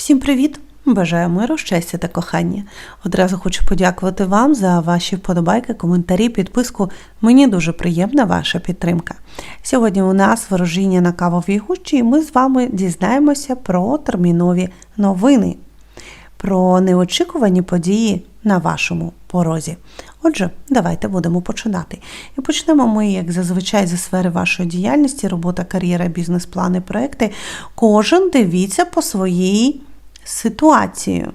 Всім привіт! Бажаю миру, щастя та кохання. Одразу хочу подякувати вам за ваші вподобайки, коментарі, підписку. Мені дуже приємна ваша підтримка. Сьогодні у нас ворожіння на кавовій гущі, і ми з вами дізнаємося про термінові новини, про неочікувані події на вашому порозі. Отже, давайте будемо починати. І почнемо ми, як зазвичай, зі сфери вашої діяльності, робота, кар'єра, бізнес-плани, проекти. Кожен дивіться по своїй ситуації.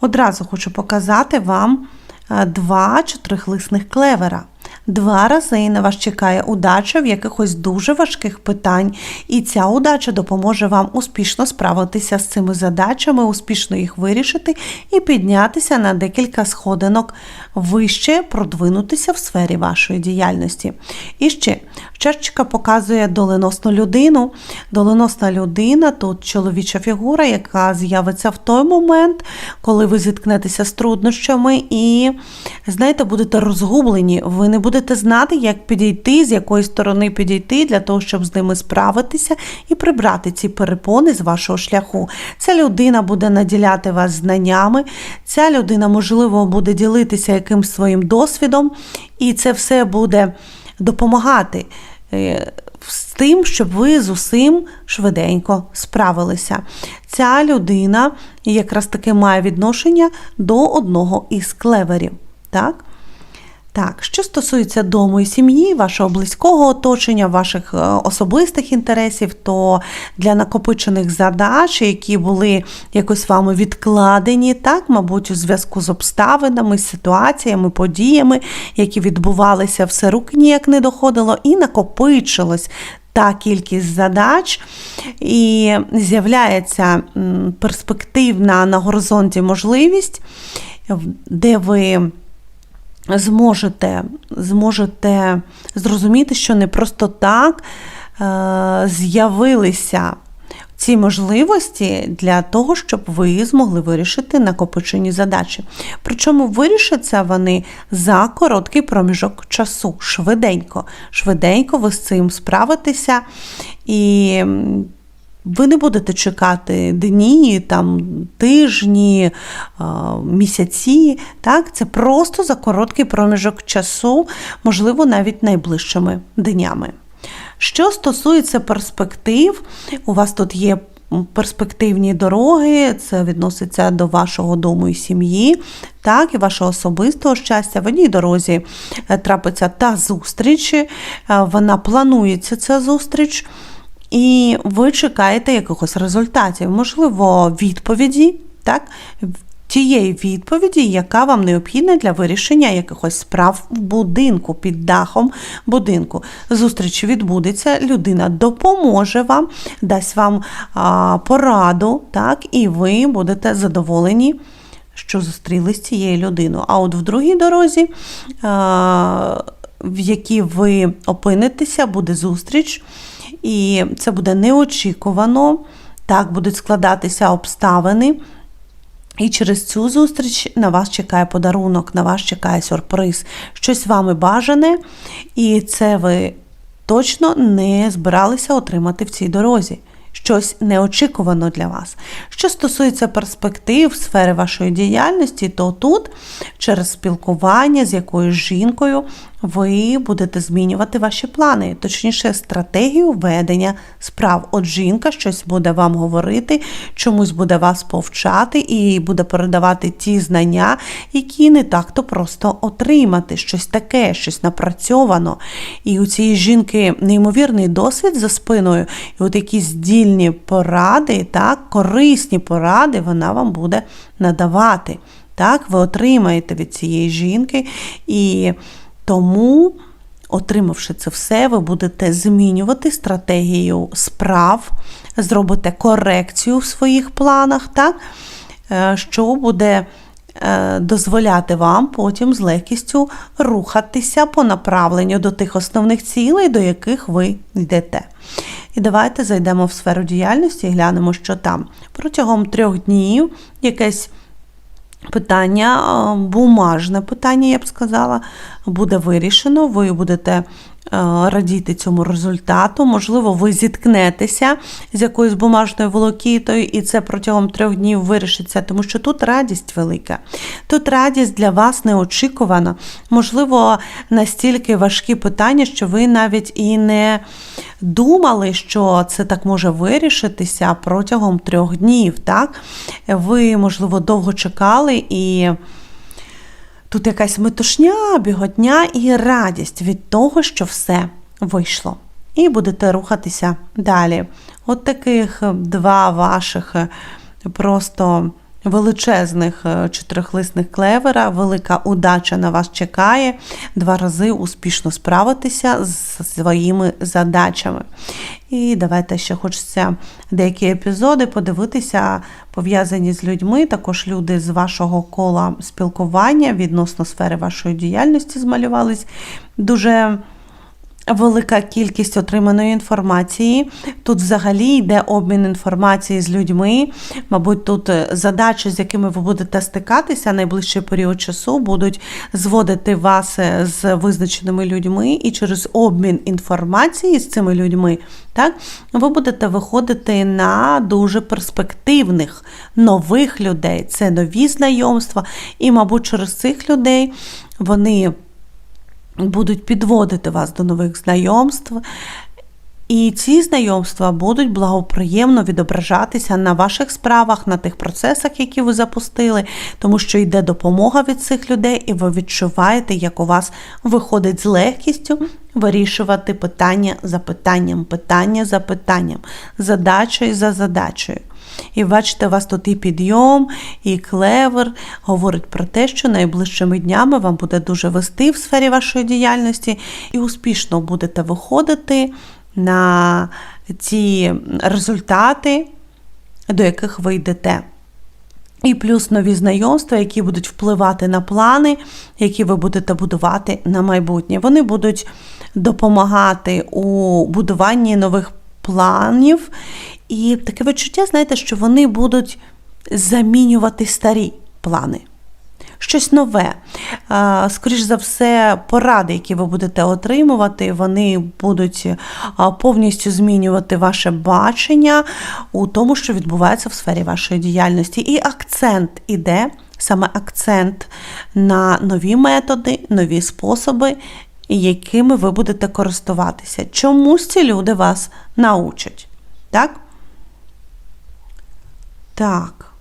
Одразу хочу показати вам е, два чотирихлисних клевера. Два рази на вас чекає удача в якихось дуже важких питань, і ця удача допоможе вам успішно справитися з цими задачами, успішно їх вирішити і піднятися на декілька сходинок вище, продвинутися в сфері вашої діяльності. І ще чашечка показує доленосну людину. Доленосна людина тут чоловіча фігура, яка з'явиться в той момент, коли ви зіткнетеся з труднощами і, знаєте, будете розгублені. Ви не будете знати, як підійти, з якої сторони підійти для того, щоб з ними справитися і прибрати ці перепони з вашого шляху. Ця людина буде наділяти вас знаннями, ця людина, можливо, буде ділитися якимсь своїм досвідом, і це все буде допомагати. е, З тим, щоб ви з усім швиденько справилися. Ця людина якраз таки має відношення до одного із клеверів. Так? Так, що стосується дому і сім'ї, вашого близького оточення, ваших е, особистих інтересів, то для накопичених задач, які були якось вами відкладені, так, мабуть, у зв'язку з обставинами, ситуаціями, подіями, які відбувалися, все рук ніяк не доходило, і накопичилось. Та кількість задач, і з'являється перспективна на горизонті можливість, де ви зможете, зможете зрозуміти, що не просто так е, з'явилися ці можливості для того, щоб ви змогли вирішити накопичені задачі. Причому вирішаться вони за короткий проміжок часу, швиденько. Швиденько ви з цим справитеся і. Ви не будете чекати дні, там, тижні, місяці. Так? Це просто за короткий проміжок часу, можливо, навіть найближчими днями. Що стосується перспектив, у вас тут є перспективні дороги, це відноситься до вашого дому і сім'ї, так, і вашого особистого щастя. В одній дорозі е, трапиться та зустріч, е, вона планується ця зустріч. І ви чекаєте якихось результатів, можливо, відповіді, так? Тієї відповіді, яка вам необхідна для вирішення якихось справ в будинку, під дахом будинку. Зустріч відбудеться, людина допоможе вам, дасть вам а, пораду, так, і ви будете задоволені, що зустрілись з цією людиною. А от в другій дорозі, а, в якій ви опинитеся, буде зустріч. І це буде неочікувано, так будуть складатися обставини. І через цю зустріч на вас чекає подарунок, на вас чекає сюрприз, щось вами бажане, і це ви точно не збиралися отримати в цій дорозі. Щось неочікувано для вас. Що стосується перспектив сфери вашої діяльності, то тут через спілкування з якоюсь жінкою ви будете змінювати ваші плани, точніше, стратегію ведення справ. От жінка щось буде вам говорити, чомусь буде вас повчати і буде передавати ті знання, які не так-то просто отримати. Щось таке, щось напрацьовано. І у цієї жінки неймовірний досвід за спиною, і от якісь дільні поради, так, корисні поради вона вам буде надавати. Так, ви отримаєте від цієї жінки і. Тому, отримавши це все, ви будете змінювати стратегію справ, зробите корекцію в своїх планах, так? е, що буде е, дозволяти вам потім з легкістю рухатися по направленню до тих основних цілей, до яких ви йдете. І давайте зайдемо в сферу діяльності і глянемо, що там. Протягом трьох днів якесь питання, е, бумажне питання, я б сказала, буде вирішено. Ви будете радіти цьому результату. Можливо, ви зіткнетеся з якоюсь бумажною волокітою, і це протягом трьох днів вирішиться, тому що тут радість велика. Тут радість для вас неочікувана. Можливо, настільки важкі питання, що ви навіть і не думали, що це так може вирішитися протягом трьох днів. Так? Ви, можливо, довго чекали і. Тут якась метушня, біготня і радість від того, що все вийшло. І будете рухатися далі. От таких два ваших просто величезних чотирихлисних клевера, велика удача на вас чекає, два рази успішно справитися з своїми задачами. І давайте ще хочеться деякі епізоди подивитися, пов'язані з людьми, також люди з вашого кола спілкування відносно сфери вашої діяльності змалювались. Дуже Велика кількість отриманої інформації. Тут взагалі йде обмін інформації з людьми. Мабуть, тут задачі, з якими ви будете стикатися найближчий період часу, будуть зводити вас з визначеними людьми, і через обмін інформації з цими людьми, так, ви будете виходити на дуже перспективних нових людей. Це нові знайомства, і, мабуть, через цих людей вони будуть підводити вас до нових знайомств. І ці знайомства будуть благоприємно відображатися на ваших справах, на тих процесах, які ви запустили, тому що йде допомога від цих людей, і ви відчуваєте, як у вас виходить з легкістю вирішувати питання за питанням, питання за питанням, задачою за задачею. І бачите, у вас тут і підйом, і клевер говорить про те, що найближчими днями вам буде дуже вести в сфері вашої діяльності, і успішно будете виходити на ці результати, до яких ви йдете. І плюс нові знайомства, які будуть впливати на плани, які ви будете будувати на майбутнє. Вони будуть допомагати у будуванні нових планів і таке відчуття, знаєте, що вони будуть замінювати старі плани. Щось нове. Скоріш за все, поради, які ви будете отримувати, вони будуть повністю змінювати ваше бачення у тому, що відбувається в сфері вашої діяльності. І акцент іде, саме акцент на нові методи, нові способи, якими ви будете користуватися. Чомусь ці люди вас научать. Так? Так,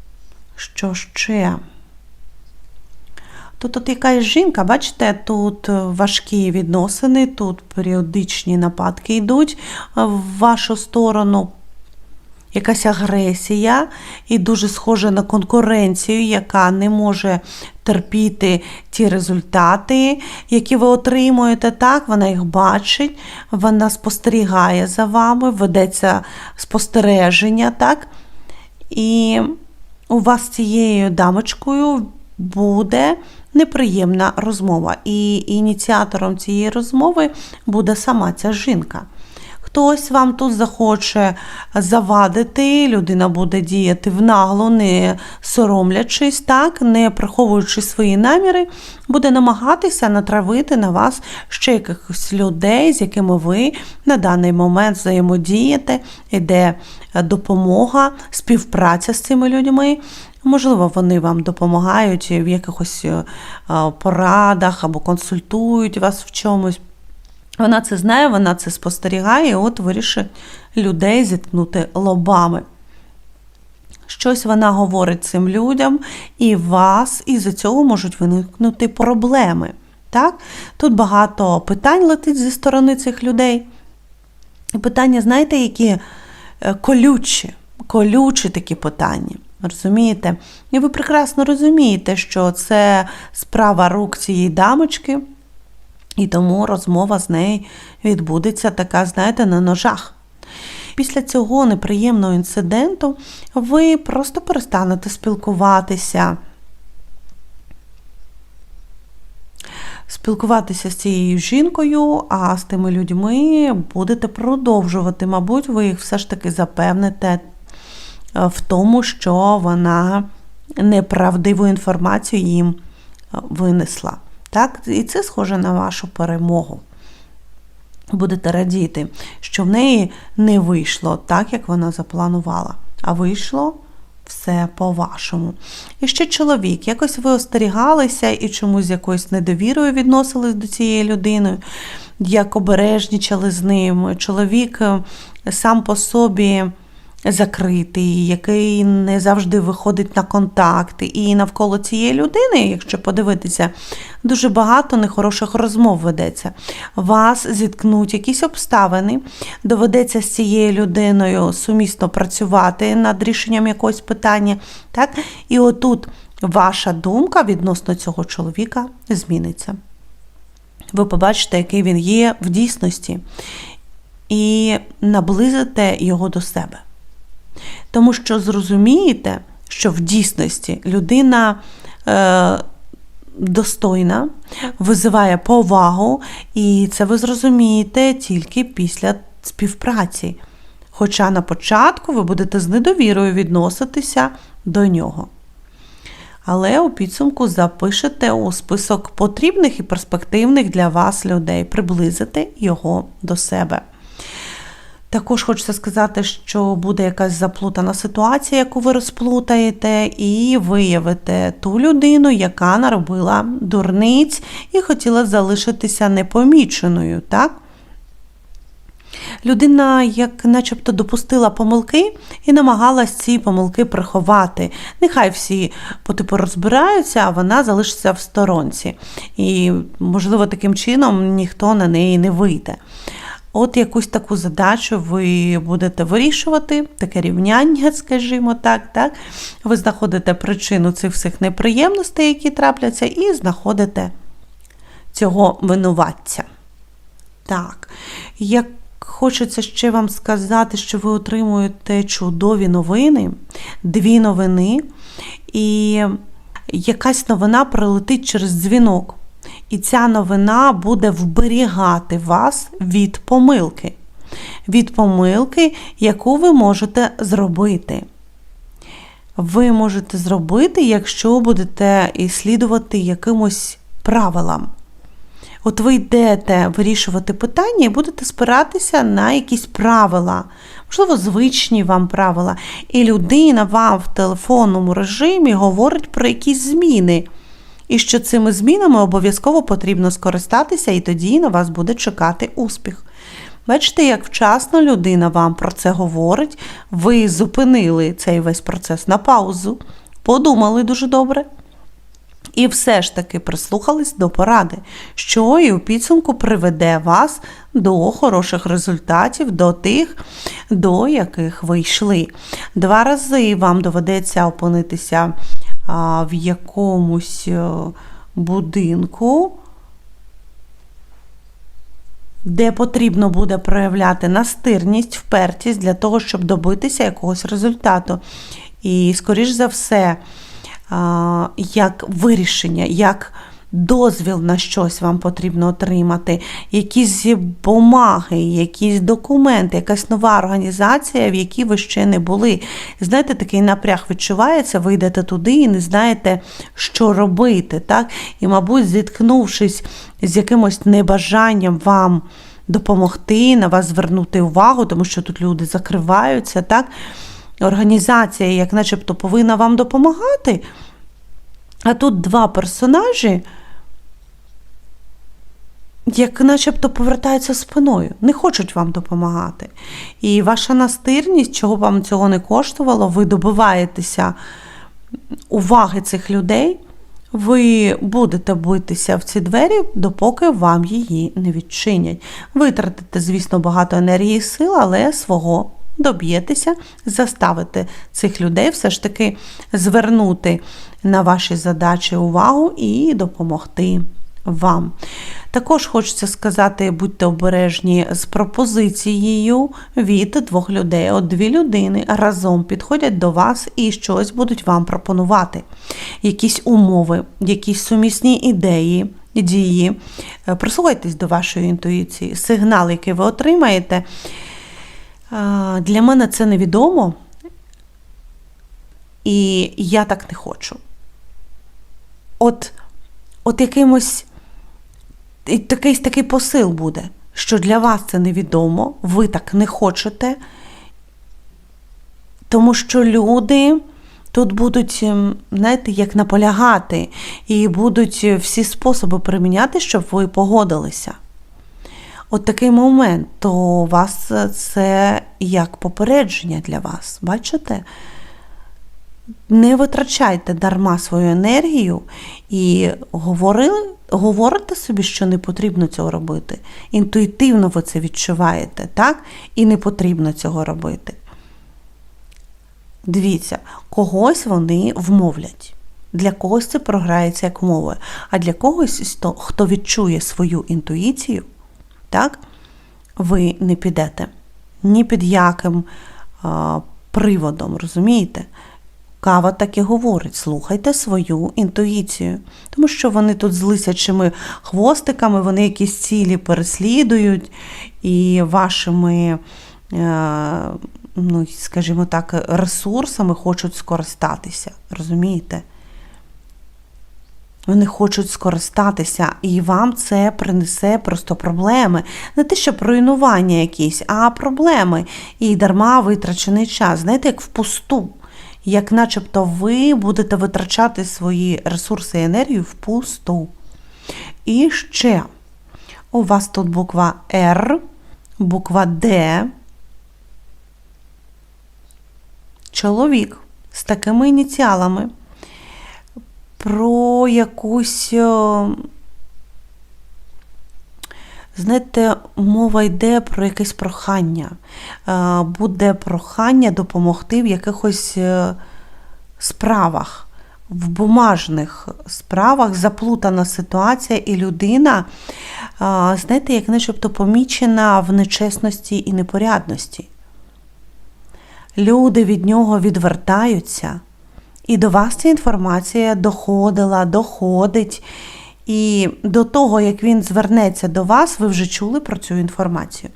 що ще? Тут от якась жінка, бачите, тут важкі відносини, тут періодичні нападки йдуть в вашу сторону. Якась агресія і дуже схожа на конкуренцію, яка не може терпіти ті результати, які ви отримуєте. Так, вона їх бачить, вона спостерігає за вами, ведеться спостереження. так? І у вас цією дамочкою буде неприємна розмова. І ініціатором цієї розмови буде сама ця жінка. Хтось вам тут захоче завадити, людина буде діяти внагло, не соромлячись, так, не приховуючи свої наміри, буде намагатися натравити на вас ще якихось людей, з якими ви на даний момент взаємодієте, іде допомога, співпраця з цими людьми. Можливо, вони вам допомагають в якихось е, порадах або консультують вас в чомусь. Вона це знає, вона це спостерігає, от вирішить людей зіткнути лобами. Щось вона говорить цим людям, і вас, і за цього можуть виникнути проблеми. Так? Тут багато питань летить зі сторони цих людей. І питання, знаєте, які е, колючі, колючі такі питання. Розумієте? І ви прекрасно розумієте, що це справа рук цієї дамочки. І тому розмова з нею відбудеться така, знаєте, на ножах. Після цього неприємного інциденту ви просто перестанете спілкуватися. Спілкуватися з цією жінкою, а з тими людьми будете продовжувати. Мабуть, ви їх все ж таки запевните е, в тому, що вона неправдиву інформацію їм е, винесла. Так? І це схоже на вашу перемогу. будете радіти, що в неї не вийшло так, як вона запланувала, а вийшло все по-вашому. І ще чоловік, якось ви остерігалися і чомусь якоюсь недовірою відносились до цієї людини, як обережнічали з ним. Чоловік е, сам по собі закритий, який не завжди виходить на контакти. І навколо цієї людини, якщо подивитися, дуже багато нехороших розмов ведеться. Вас зіткнуть якісь обставини, доведеться з цією людиною сумісно працювати над рішенням якогось питання. Так? І отут ваша думка відносно цього чоловіка зміниться. Ви побачите, який він є в дійсності, і наблизите його до себе. Тому що зрозумієте, що в дійсності людина е, достойна, визиває повагу, і це ви зрозумієте тільки після співпраці. Хоча на початку ви будете з недовірою відноситися до нього. Але у підсумку запишете у список потрібних і перспективних для вас людей, приблизите його до себе. Також хочеться сказати, що буде якась заплутана ситуація, яку ви розплутаєте, і виявите ту людину, яка наробила дурниць і хотіла залишитися непоміченою. так? Людина, як начебто, допустила помилки і намагалась ці помилки приховати. Нехай всі по типу розбираються, а вона залишиться в сторонці. І, можливо, таким чином ніхто на неї не вийде. От якусь таку задачу ви будете вирішувати, таке рівняння, скажімо так, так. Ви знаходите причину цих всіх неприємностей, які трапляться, і знаходите цього винуватця. Так, як хочеться ще вам сказати, що ви отримуєте чудові новини, дві новини, і якась новина прилетить через дзвінок. І ця новина буде вберігати вас від помилки, від помилки, яку ви можете зробити. Ви можете зробити, якщо будете слідувати якимось правилам. От ви йдете вирішувати питання і будете спиратися на якісь правила, можливо, звичні вам правила. І людина вам в телефонному режимі говорить про якісь зміни і що цими змінами обов'язково потрібно скористатися, і тоді на вас буде чекати успіх. Бачите, як вчасно людина вам про це говорить, ви зупинили цей весь процес на паузу, подумали дуже добре. І все ж таки прислухались до поради, що і у підсумку приведе вас до хороших результатів, до тих, до яких ви йшли. Два рази вам доведеться опинитися в якомусь е, будинку, де потрібно буде проявляти настирність, впертість для того, щоб добитися якогось результату. І, скоріш за все, як вирішення, як дозвіл на щось вам потрібно отримати, якісь бумаги, якісь документи, якась нова організація, в якій ви ще не були. Знаєте, такий напряг відчувається, ви йдете туди і не знаєте, що робити. так? І, мабуть, зіткнувшись з якимось небажанням вам допомогти, на вас звернути увагу, тому що тут люди закриваються, так? Організація, як начебто, повинна вам допомагати. А тут два персонажі як начебто повертаються спиною, не хочуть вам допомагати. І ваша настирність, чого вам цього не коштувало, ви добиваєтеся уваги цих людей, ви будете битися в ці двері, допоки вам її не відчинять. Витратите, звісно, багато енергії і сил, але свого доб'єтеся, заставити цих людей все ж таки звернути на ваші задачі увагу і допомогти вам. Також хочеться сказати, будьте обережні з пропозицією від двох людей. От дві людини разом підходять до вас і щось будуть вам пропонувати. Якісь умови, якісь сумісні ідеї, дії. Е, прислухайтесь до вашої інтуїції. Сигнал, який ви отримаєте. Для мене це невідомо. І я так не хочу. От, От якимось і такий такий посил буде. що для вас це невідомо, ви так не хочете, тому що люди тут будуть, ем, знаєте, як наполягати, і будуть всі способи приміняти, щоб ви погодилися. От такий момент, то у вас це як попередження для вас. Бачите? Не витрачайте дарма свою енергію і говорили, говорите собі, що не потрібно цього робити. Інтуїтивно ви це відчуваєте, так? І не потрібно цього робити. Дивіться, когось вони вмовлять. Для когось це програється як мова, а для когось, хто відчує свою інтуїцію, так, ви не підете ні під яким а, приводом, розумієте? Кава так і говорить: слухайте свою інтуїцію, тому що вони тут з лисячими хвостиками, вони якісь цілі переслідують і вашими, е, ну, скажімо так, ресурсами хочуть скористатися. Розумієте? Вони хочуть скористатися, і вам це принесе просто проблеми. Не те, щоб руйнування якісь, а проблеми. І дарма витрачений час. Знаєте, як впусту. Як начебто ви будете витрачати свої ресурси і енергію впусту. І ще у вас тут буква Р, буква Д. Чоловік з такими ініціалами про якусь, знаєте, мова йде про якесь прохання. Буде прохання допомогти в якихось справах, в бумажних справах заплутана ситуація, і людина, знаєте, як начебто помічена в нечесності і непорядності. Люди від нього відвертаються. І до вас ця інформація доходила, доходить. І до того, як він звернеться до вас, ви вже чули про цю інформацію.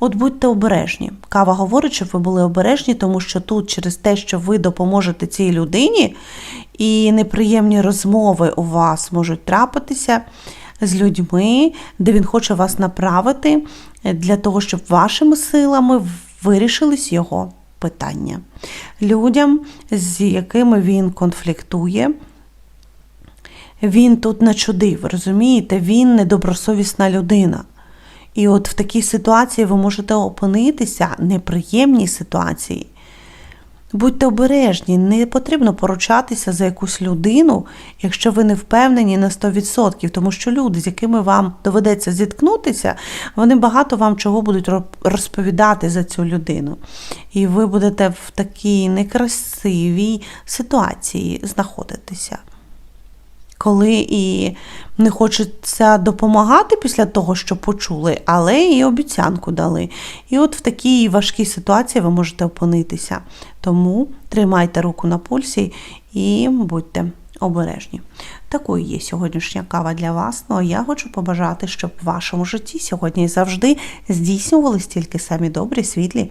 От будьте обережні. Кава говорить, щоб ви були обережні, тому що тут, через те, що ви допоможете цій людині, і неприємні розмови у вас можуть трапитися з людьми, де він хоче вас направити, для того, щоб вашими силами вирішились його питання. Людям, з якими він конфліктує, він тут начудив, розумієте, він недобросовісна людина. І от в такій ситуації ви можете опинитися, неприємній ситуації. Будьте обережні, не потрібно поручатися за якусь людину, якщо ви не впевнені на 100%, тому що люди, з якими вам доведеться зіткнутися, вони багато вам чого будуть розповідати за цю людину. І ви будете в такій некрасивій ситуації знаходитися. Коли і не хочеться допомагати після того, що почули, але і обіцянку дали. І от в такій важкій ситуації ви можете опинитися. Тому тримайте руку на пульсі і будьте обережні. Такою є сьогоднішня кава для вас. Ну а я хочу побажати, щоб в вашому житті сьогодні і завжди здійснювались тільки самі добрі, світлі